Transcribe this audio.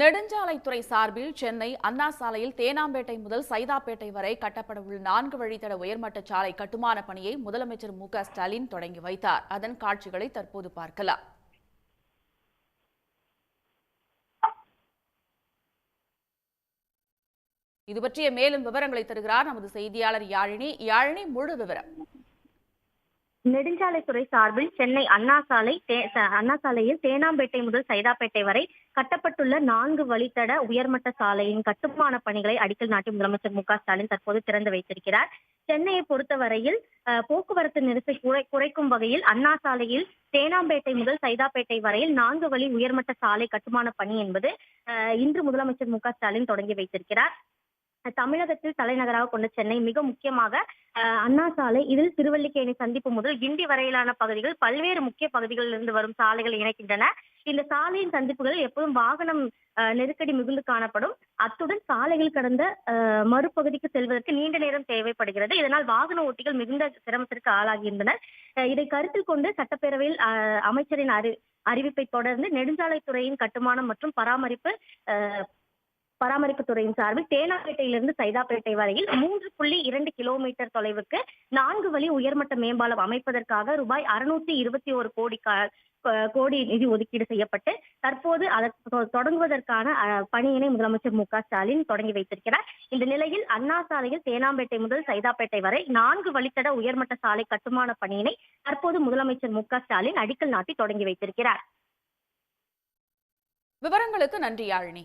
நெடுஞ்சாலைத்துறை சார்பில் சென்னை அண்ணா சாலையில் தேனாம்பேட்டை முதல் சைதாப்பேட்டை வரை கட்டப்பட உள்ள நான்கு வழித்தட உயர்மட்ட சாலை கட்டுமான பணியை முதலமைச்சர் மு க ஸ்டாலின் தொடங்கி வைத்தார். அதன் காட்சிகளை தற்போது பார்க்கலாம். இது பற்றிய மேலும் விவரங்களை தருகிறார் நமது செய்தியாளர் யாழினி. யாழினி முழு விவரம். நெடுஞ்சாலைத்துறை சார்பில் சென்னை அண்ணா சாலை அண்ணா சாலையில் தேனாம்பேட்டை முதல் சைதாப்பேட்டை வரை கட்டப்பட்டுள்ள நான்கு வழித்தட உயர்மட்ட சாலையின் கட்டுமான பணிகளை அடிக்கல் நாட்டி முதலமைச்சர் மு ஸ்டாலின் தற்போது திறந்து வைத்திருக்கிறார். சென்னையை பொறுத்தவரையில் போக்குவரத்து நெரிசல் குறை குறைக்கும் வகையில் அண்ணா சாலையில் தேனாம்பேட்டை முதல் சைதாப்பேட்டை வரையில் நான்கு வழி உயர்மட்ட சாலை கட்டுமான பணி என்பது இன்று முதலமைச்சர் மு ஸ்டாலின் தொடங்கி வைத்திருக்கிறார். தமிழகத்தில் தலைநகராக கொண்ட சென்னை மிக முக்கியமாக அஹ், அண்ணா சாலை இதில் திருவல்லிக்கேணி சந்திப்பு முதல் கிண்டி வரையிலான பகுதிகள் பல்வேறு முக்கிய பகுதிகளில் இருந்து வரும் சாலைகள் இணைக்கின்றன. இந்த சாலையின் சந்திப்புகளில் எப்போதும் வாகனம் நெருக்கடி மிகுந்து காணப்படும். அத்துடன் சாலைகள் கடந்த மறுபகுதிக்கு செல்வதற்கு நீண்ட நேரம் தேவைப்படுகிறது. இதனால் வாகன ஓட்டிகள் மிகுந்த சிரமத்திற்கு ஆளாகின்றனர். அஹ், இதை கருத்தில் கொண்டு சட்டப்பேரவையில் அமைச்சரின் அறி அறிவிப்பை தொடர்ந்து நெடுஞ்சாலைத்துறையின் கட்டுமானம் மற்றும் பராமரிப்பு அஹ், பராமரிப்பு துறையின் சார்பில் தேனாப்பேட்டையிலிருந்து சைதாப்பேட்டை வரையில் மூன்று புள்ளி இரண்டு கிலோமீட்டர் தொலைவுக்கு நான்கு வழி உயர்மட்ட மேம்பாலம் அமைப்பதற்காக ரூபாய் அறுநூத்தி இருபத்தி ஒரு கோடி கோடி நிதி ஒதுக்கீடு செய்யப்பட்டு தற்போது அதற்கு தொடங்குவதற்கான பணியினை முதலமைச்சர் மு க ஸ்டாலின் தொடங்கி வைத்திருக்கிறார். இந்த நிலையில் அண்ணா சாலையில் தேனாம்பேட்டை முதல் சைதாப்பேட்டை வரை நான்கு வழித்தட உயர்மட்ட சாலை கட்டுமான பணியினை தற்போது முதலமைச்சர் மு க ஸ்டாலின் அடிக்கல் நாட்டி தொடங்கி வைத்திருக்கிறார். விவரங்களுக்கு நன்றி யாழினி.